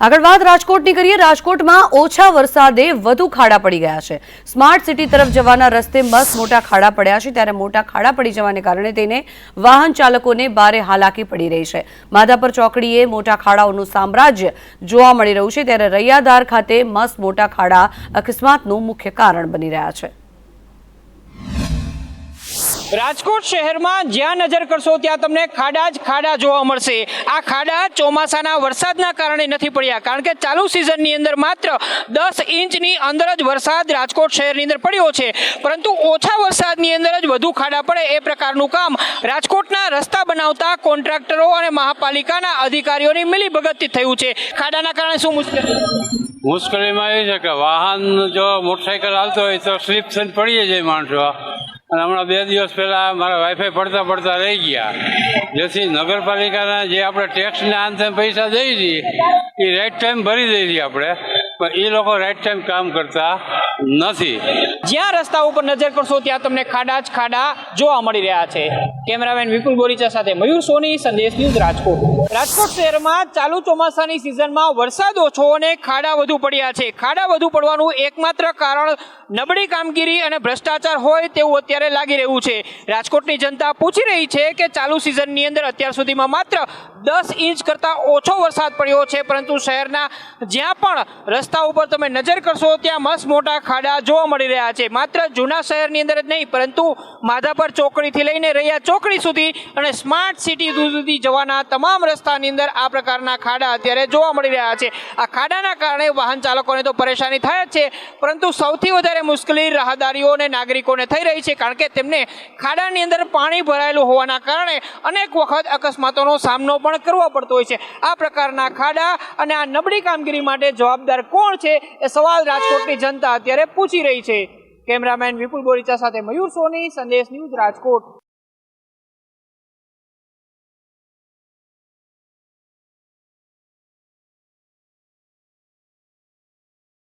આગળ વાત રાજકોટની કરીએ, રાજકોટમાં ઓછા વરસાદે વધુ ખાડા પડી ગયા છે. સ્માર્ટ સિટી તરફ જવાના રસ્તે મસ્ત મોટા ખાડા પડ્યા છે. ત્યારે મોટા ખાડા પડી જવાને કારણે તેને વાહન ચાલકોને ભારે હાલાકી પડી રહી છે. માધાપર ચોકડીએ મોટા ખાડાઓનું સામ્રાજ્ય જોવા મળી રહ્યું છે. ત્યારે રૈયાધાર ખાતે મસ્ત મોટા ખાડા અકસ્માતનું મુખ્ય કારણ બની રહ્યા છે. રાજકોટ શહેરમાં જ્યાં નજર કરશો ત્યાં તમને ખાડા જ ખાડા જોવા મળશે. આ ખાડા ચોમાસાના વરસાદના કારણે નથી પડ્યા. કારણ કે ચાલુ સિઝનની અંદર માત્ર દસ ઇંચની અંદર જ વરસાદ રાજકોટ શહેરની અંદર પડ્યો છે. પરંતુ ઓછા વરસાદની અંદર જ વધુ ખાડા પડે એ પ્રકારનું કામ રાજકોટના રસ્તા બનાવતા કોન્ટ્રાક્ટરો અને મહાપાલિકાના અધિકારીઓની મિલીભગતથી થયું છે. ખાડાના કારણે શું મુશ્કેલી? મુશ્કેલીમાં એ છે કે વાહન જો મોટરસાયકલ હાલતો હોય તો સ્લીપ થઈને પડી જાય માણસો. અને હમણાં બે દિવસ પહેલા મારા વાઈફાઈ પડતા પડતા રહી ગયા. જેથી નગરપાલિકાના જે આપણે ટેક્સના અંતે પૈસા દઈ છીએ એ રાઈટ ટાઈમ ભરી દઈએ આપણે. પણ એ લોકો રાઈટ ટાઈમ કામ કરતા નથી. જ્યાં રસ્તા ઉપર નજર કરશો ત્યાં તમને ખાડા જ ખાડા જોવા મળી રહ્યા છે. કેમેરામેન વિપુલ બોરીચા સાથે મયુર સોની, સંદેશ ન્યૂઝ રાજકોટ. રાજકોટ શહેરમાં ચાલુ ચોમાસાની સિઝનમાં વરસાદ ઓછો અને ખાડા વધુ પડ્યા છે. ખાડા વધુ પડવાનું એકમાત્ર કારણ નબળી કામગીરી અને ભ્રષ્ટાચાર હોય તેવું અત્યારે લાગી રહ્યું છે. રાજકોટની જનતા પૂછી રહી છે કે ચાલુ સિઝનની અંદર અત્યાર સુધીમાં માત્ર દસ ઇંચ કરતાં ઓછો વરસાદ પડ્યો છે, પરંતુ શહેરના જ્યાં પણ રસ્તા ઉપર તમે નજર કરશો, ત્યાં મસ્ત મોટા ખાડા જોવા મળી રહ્યા છે. માત્ર જૂના શહેરની અંદર જ નહીં, પરંતુ માધાપર ચોકડીથી લઈને રહ્યા ચોકડી સુધી અને સ્માર્ટ સિટી સુધી જવાના તમામ રસ્તાની અંદર આ પ્રકારના ખાડા અત્યારે જોવા મળી રહ્યા છે. આ ખાડાના કારણે વાહન ચાલકોને તો પરેશાની થાય જ છે, પરંતુ સૌથી વધારે મુશ્કેલી રાહદારીઓ અને નાગરિકોને થઈ રહી છે, કારણ કે તેમને ખાડાની અંદર પાણી ભરાયેલું હોવાના કારણે અનેક વખત અકસ્માતોનો સામનો પણ કરવો પડતો હોય છે. આ પ્રકારના ખાડા અને આ નબળી કામગીરી માટે જવાબદાર કોણ છે એ સવાલ રાજકોટની જનતા અત્યારે પૂછી રહી છે. કેમેરામેન વિપુલ બોરીચા સાથે મયુર સોની, સંદેશ ન્યૂઝ રાજકોટ.